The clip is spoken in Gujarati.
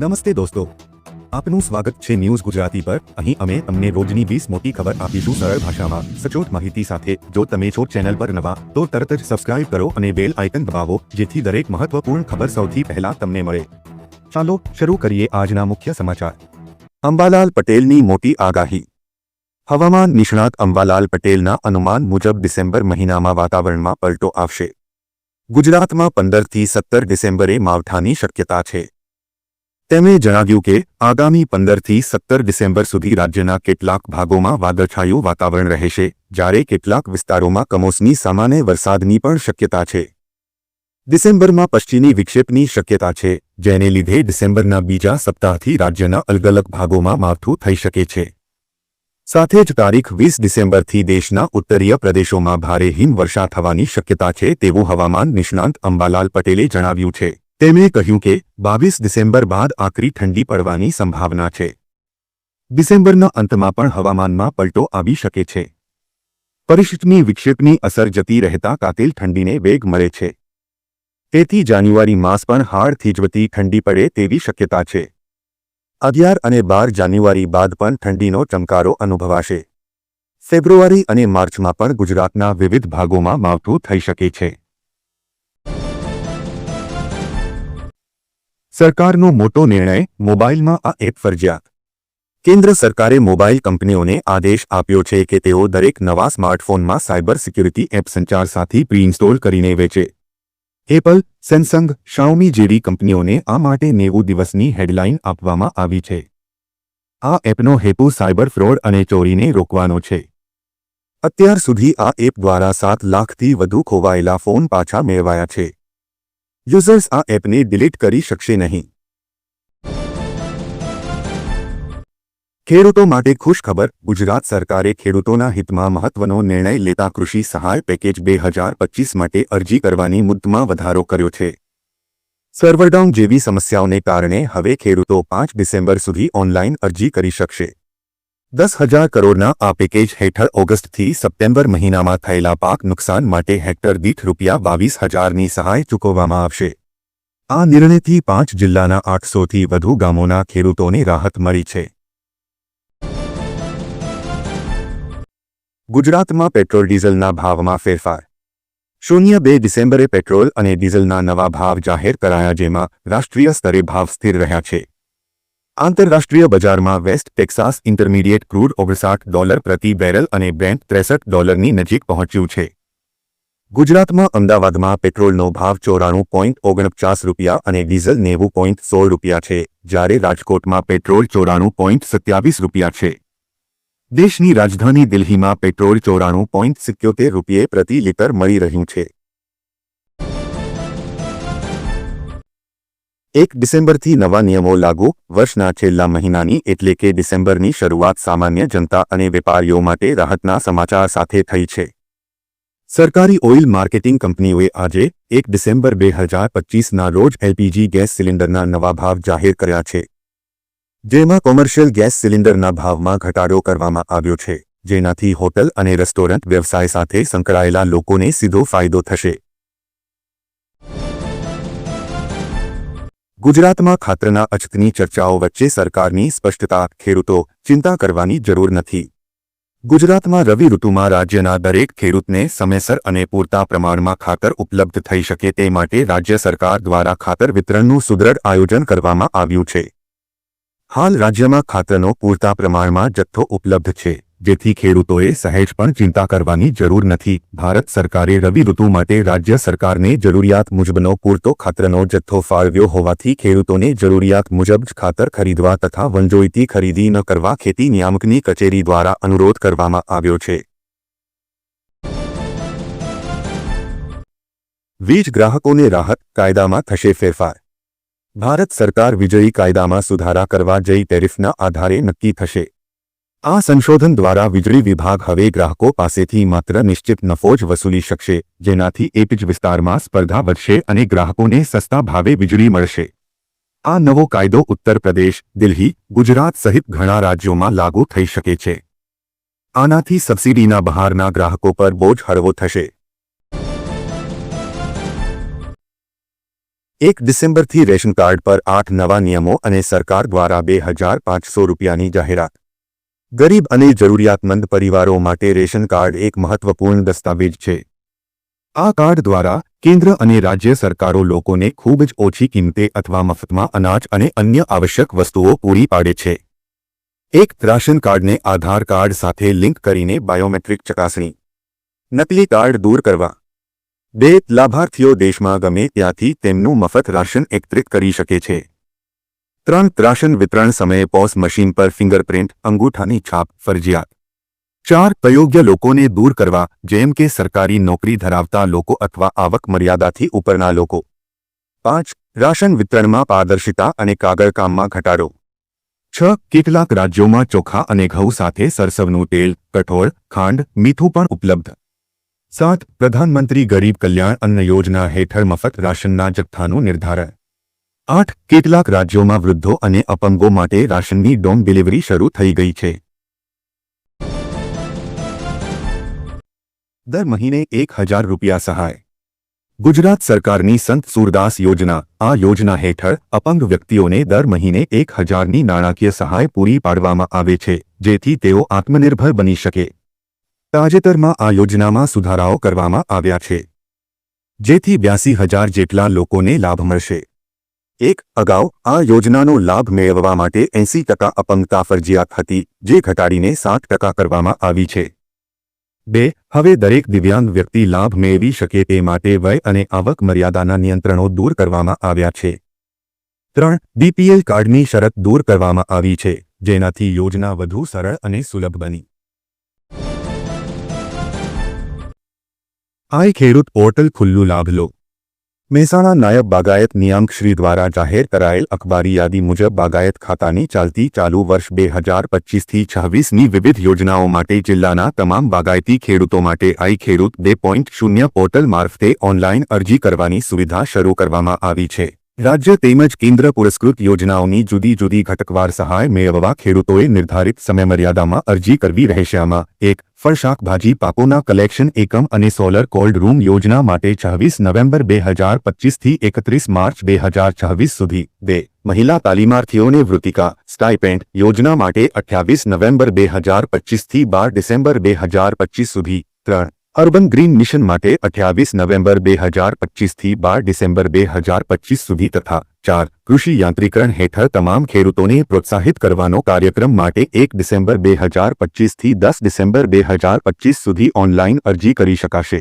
નમસ્તે દોસ્તો. આપનું સ્વાગત છે ન્યૂઝ ગુજરાતી પર. અહીં અમે તમને રોજની વીસ મોટી ખબર આપીશું સરળ ભાષામાં. સચોટ માહિતી સાથે જો તમે છો ચેનલ પર નવા, તો તરત જ સબસ્ક્રાઇબ કરો અને બેલ આઇકન દબાવો, જેથી દરેક મહત્વપૂર્ણ ખબર સૌથી પહેલા તમને મળે. ચાલો શરૂ કરીએ આજના મુખ્ય સમાચાર. અંબાલાલ પટેલની મોટી આગાહી. હવામાન નિષ્ણાત અંબાલાલ પટેલના અનુમાન મુજબ ડિસેમ્બર મહિનામાં વાતાવરણમાં પલટો આવશે. ગુજરાતમાં પંદરથી સત્તર ડિસેમ્બરે માવઠાની શક્યતા છે. તેમણે જણાવ્યું કે, આગામી પંદરથી સત્તર ડિસેમ્બર સુધી રાજ્યના કેટલાક ભાગોમાં વાદળછાયું વાતાવરણ રહેશે, જ્યારે કેટલાક વિસ્તારોમાં કમોસમી સામાન્ય વરસાદની પણ શક્યતા છે. ડિસેમ્બરમાં પશ્ચિમી વિક્ષેપની શક્યતા છે, જેને લીધે ડિસેમ્બરના બીજા સપ્તાહથી રાજ્યના અલગ અલગ ભાગોમાં માવઠું થઈ શકે છે. સાથે જ તારીખ વીસ ડિસેમ્બરથી દેશના ઉત્તરીય પ્રદેશોમાં ભારે હિમવર્ષા થવાની શક્યતા છે તેવું હવામાન નિષ્ણાંત અંબાલાલ પટેલે જણાવ્યું છે. તેમણે કહ્યું કે બાવીસ ડિસેમ્બર બાદ આકરી ઠંડી પડવાની સંભાવના છે. ડિસેમ્બરના અંતમાં પણ હવામાનમાં પલટો આવી શકે છે. પરિષ્ઠની વિક્ષેપની અસર જતી રહેતા કાતિલ ઠંડીને વેગ મળે છે. તેથી જાન્યુઆરી માસ પણ હાડ થીજવતી ઠંડી પડે તેવી શક્યતા છે. અગિયાર અને બાર જાન્યુઆરી બાદ પણ ઠંડીનો ચમકારો અનુભવાશે. ફેબ્રુઆરી અને માર્ચમાં પણ ગુજરાતના વિવિધ ભાગોમાં માવઠું થઈ શકે છે. સરકારનો મોટો નિર્ણય મોબાઈલમાં આ એપ ફરજિયાત. કેન્દ્ર સરકારે મોબાઈલ કંપનીઓને આદેશ આપ્યો છે કે તેઓ દરેક નવા સ્માર્ટફોનમાં સાયબર સિક્યુરિટી એપ સંચાર સાથી પ્રી ઇન્સ્ટોલ કરીને વેચે. એપલ, સેમસંગ, શાઓમી જેવી કંપનીઓને આ માટે નેવું દિવસની હેડલાઇન આપવામાં આવી છે. આ એપનો હેતુ સાયબર ફ્રોડ અને ચોરીને રોકવાનો છે. અત્યાર સુધી આ એપ દ્વારા સાત લાખથી વધુ ખોવાયેલા ફોન પાછા મેળવાયા છે. યુઝર્સ આ એપને ડિલીટ કરી શકશે નહીં. ખેડૂતો માટે ખુશખબર, ગુજરાત સરકારે ખેડૂતોના હિતમાં મહત્વનો નિર્ણય લેતા કૃષિ સહાય પેકેજ બે હજાર પચીસ માટે અરજી કરવાની મુદ્દમાં વધારો કર્યો છે. સર્વરડાઉન જેવી સમસ્યાઓને કારણે હવે ખેડૂતો પાંચ ડિસેમ્બર સુધી ઓનલાઈન અરજી કરી શકશે. દસ હજાર કરોડના આ પેકેજ હેઠળ ઓગસ્ટથી સપ્ટેમ્બર મહિનામાં થયેલા પાક નુકસાન માટે હેક્ટર દીઠ રૂપિયા બાવીસ હજારની સહાય ચૂકવવામાં આવશે. આ નિર્ણયથી પાંચ જિલ્લાના આઠસોથી વધુ ગામોના ખેડૂતોને રાહત મળી છે. ગુજરાતમાં પેટ્રોલ ડીઝલના ભાવમાં ફેરફાર. શૂન્ય બે ડિસેમ્બરે પેટ્રોલ અને ડીઝલના નવા ભાવ જાહેર કરાયા જેમાં રાષ્ટ્રીય સ્તરે ભાવ સ્થિર રહ્યા છે. આંતરરાષ્ટ્રીય બજારમાં વેસ્ટ ટેક્સાસ ઇન્ટરમીડિયેટ ક્રૂડ ઓગણસાઠ ડોલર પ્રતિ બેરલ અને બ્રેન્ટ ત્રેસઠ ડોલરની નજીક પહોંચ્યું છે. ગુજરાતમાં અમદાવાદમાં પેટ્રોલનો ભાવ ચોરાણું પોઈન્ટ ઓગણપચાસ રૂપિયા અને ડીઝલ નેવું પોઈન્ટ સોળ રૂપિયા છે, જ્યારે રાજકોટમાં પેટ્રોલ ચોરાણું પોઈન્ટ સત્યાવીસ રૂપિયા છે. દેશની રાજધાની દિલ્હીમાં પેટ્રોલ ચોરાણું પોઈન્ટ સિત્યોતેર રૂપિયે પ્રતિ લિટર મળી રહ્યું છે. એક ડિસેમ્બરથી નવા નિયમો લાગુ, વર્ષના છેલ્લા મહિનાની એટલે કે ડિસેમ્બરની શરૂઆત સામાન્ય જનતા અને વેપારીઓ માટે રાહતના સમાચાર સાથે થઈ છે. સરકારી ઓઇલ માર્કેટિંગ કંપનીઓએ આજે એક ડિસેમ્બર બે હજાર પચીસના રોજ એલપીજી ગેસ સિલિન્ડરના નવા ભાવ જાહેર કર્યા છે. જેમાં કોમર્શિયલ ગેસ સિલિન્ડરના ભાવમાં ઘટાડો કરવામાં આવ્યો છે, જેનાથી હોટલ અને રેસ્ટોરન્ટ વ્યવસાય સાથે સંકળાયેલા લોકોને સીધો ફાયદો થશે. ગુજરાતમાં ખાતરના અછતની ચર્ચાઓ વચ્ચે સરકારની સ્પષ્ટતા, ખેડૂતો ચિંતા કરવાની જરૂર નથી. ગુજરાતમાં રવિ ઋતુમાં રાજ્યના દરેક ખેડૂતને સમયસર અને પૂરતા પ્રમાણમાં ખાતર ઉપલબ્ધ થઈ શકે તે માટે રાજ્ય સરકાર દ્વારા ખાતર વિતરણનું સુદૃઢ આયોજન કરવામાં આવ્યું છે. હાલ રાજ્યમાં ખાતરનો પૂરતા પ્રમાણમાં જથ્થો ઉપલબ્ધ છે. જેથી ખેડૂતોએ સહેજ પણ ચિંતા કરવાની જરૂર નથી. ભારત સરકારે રવિ ઋતુ માટે રાજ્ય સરકારને જરૂરિયાત મુજબનો પૂરતો ખાતરનો જથ્થો ફાળવ્યો હોવાથી ખેડૂતોને જરૂરિયાત મુજબ જ ખાતર ખરીદવા તથા વંજોઈતી ખરીદી ન કરવા ખેતી નિયામકની કચેરી દ્વારા અનુરોધ કરવામાં આવ્યો છે. વીજ ગ્રાહકોને રાહત કાયદામાં થશે ફેરફાર. ભારત સરકાર વીજળી કાયદામાં સુધારા કરવા જઈ ટેરિફના આધારે નક્કી થશે. આ સંશોધન દ્વારા વીજળી વિભાગ હવે ગ્રાહકો પાસેથી માત્ર નિશ્ચિત નફો જ વસૂલી શકશે, જેનાથી એક જ વિસ્તારમાં સ્પર્ધા વધશે અને ગ્રાહકોને સસ્તા ભાવે વીજળી મળશે. આ નવો કાયદો ઉત્તર પ્રદેશ, દિલ્હી, ગુજરાત સહિત ઘણા રાજ્યોમાં લાગુ થઈ શકે છે. આનાથી સબસિડીના બહારના ગ્રાહકો પર બોજ હળવો થશે. એક ડિસેમ્બરથી રેશન કાર્ડ પર આઠ નવા નિયમો અને સરકાર દ્વારા બે હજાર પાંચસો રૂપિયાની જાહેરાત. ગરીબ અને જરૂરિયાતમંદ પરિવારો માટે રેશન કાર્ડ એક મહત્વપૂર્ણ દસ્તાવેજ છે. આ કાર્ડ દ્વારા કેન્દ્ર અને રાજ્ય સરકારો લોકોને ખૂબ જ ઓછી કિંમતે અથવા મફતમાં અનાજ અને અન્ય આવશ્યક વસ્તુઓ પૂરી પાડે છે. એક રાશન કાર્ડને આધાર કાર્ડ સાથે લિંક કરીને બાયોમેટ્રિક ચકાસણી. નકલી કાર્ડ દૂર કરવા. બે લાભાર્થીઓ દેશમાં ગમે ત્યાંથી તેમનું મફત રાશન એકત્રિત કરી શકે છે. ત્રણ રાશન વિતરણ સમયે પોસ મશીન પર ફિંગરપ્રિન્ટ, અંગૂઠાની છાપ, ફરજિયાત. ચાર, અયોગ્ય લોકોને દૂર કરવા, જેમ કે સરકારી નોકરી ધરાવતા લોકો અથવા આવક મર્યાદાથી ઉપરના લોકો. પાંચ, રાશન વિતરણમાં પારદર્શિતા અને કાગળકામમાં ઘટાડો. છ, કેટલાક રાજ્યોમાં ચોખા અને ઘઉં સાથે સરસવનું તેલ, કઠોળ, ખાંડ, મીઠું પણ ઉપલબ્ધ. સાત, પ્રધાનમંત્રી ગરીબ કલ્યાણ અન્ન યોજના હેઠળ મફત રાશનના જથ્થાનું નિર્ધારણ. આઠ કેટલાક રાજ્યોમાં વૃદ્ધો અને અપંગો માટે રાશનની ડોમ ડિલિવરી શરૂ થઈ ગઈ છે. દર મહિને એક હજાર રૂપિયા સહાય. ગુજરાત સરકારની સંત સૂરદાસ યોજના, આ યોજના હેઠળ અપંગ વ્યક્તિઓને દર મહિને એક હજારની નાણાકીય સહાય પૂરી પાડવામાં આવે છે, જેથી તેઓ આત્મનિર્ભર બની શકે. તાજેતરમાં આ યોજનામાં સુધારાઓ કરવામાં આવ્યા છે. જેથી બ્યાસી હજાર જેટલા લોકોને લાભ મળશે. એક અગાઉ આ યોજનાનો લાભ મેળવવા માટે એંસી ટકા અપંગતા ફરજિયાત હતી, જે ઘટાડીને સાત ટકા કરવામાં આવી છે. બે, હવે દરેક દિવ્યાંગ વ્યક્તિ લાભ મેળવી શકે તે માટે વય અને આવક મર્યાદાના નિયંત્રણો દૂર કરવામાં આવ્યા છે. ત્રણ, બીપીએલ કાર્ડની શરત દૂર કરવામાં આવી છે, જેનાથી યોજના વધુ સરળ અને સુલભ બની. આઈ ખેડૂત પોર્ટલ ખુલ્લું લાભ લો. મહેસાણા નાયબ બાગાયત નિયામક શ્રી દ્વારા જાહેર કરાયેલ અખબારી યાદી મુજબ બાગાયત ખાતાની ચાલતી ચાલુ વર્ષ બે હજાર પચીસથી છવ્વીસની વિવિધ યોજનાઓ માટે જિલ્લાના તમામ બાગાયતી ખેડૂતો માટે આઈ ખેડૂત બે પોઈન્ટ શૂન્ય પોર્ટલ મારફતે ઓનલાઈન અરજી કરવાની સુવિધા શરૂ કરવામાં આવી છે. રાજ્ય તેમજ કેન્દ્ર પુરસ્કૃત યોજનાઓની જુદી જુદી ઘટકવાર સહાય મેળવવા ખેડૂતોએ નિર્ધારિત સમયમર્યાદામાં અરજી કરવી રહેશે. આમાં એક ફળ શાકભાજી પાકોના કલેક્શન એકમ અને સોલર કોલ્ડ રૂમ યોજના માટે છવ્વીસ નવેમ્બર બે હજાર પચીસથી એકત્રીસ માર્ચ બે હજાર છવ્વીસ સુધી. બે, મહિલા તાલીમાર્થીઓને વૃત્તિકા સ્ટાઇપેન્ડ યોજના માટે અઠ્યાવીસ નવેમ્બર બે હજાર પચીસથી બાર ડિસેમ્બર બે હજાર પચીસ સુધી. ત્રણ અર્બન ગ્રીન મિશન માટે અઠ્યાવીસ નવેમ્બર બે હજાર પચીસથી બાર ડિસેમ્બર બે હજાર પચીસ સુધી તથા ચાર કૃષિ યાંત્રીકરણ હેઠળ તમામ ખેડૂતોને પ્રોત્સાહિત કરવાનો કાર્યક્રમ માટે એક ડિસેમ્બર બે હજાર પચીસથી દસ ડિસેમ્બર બે હજાર પચીસ સુધી ઓનલાઇન અરજી કરી શકાશે.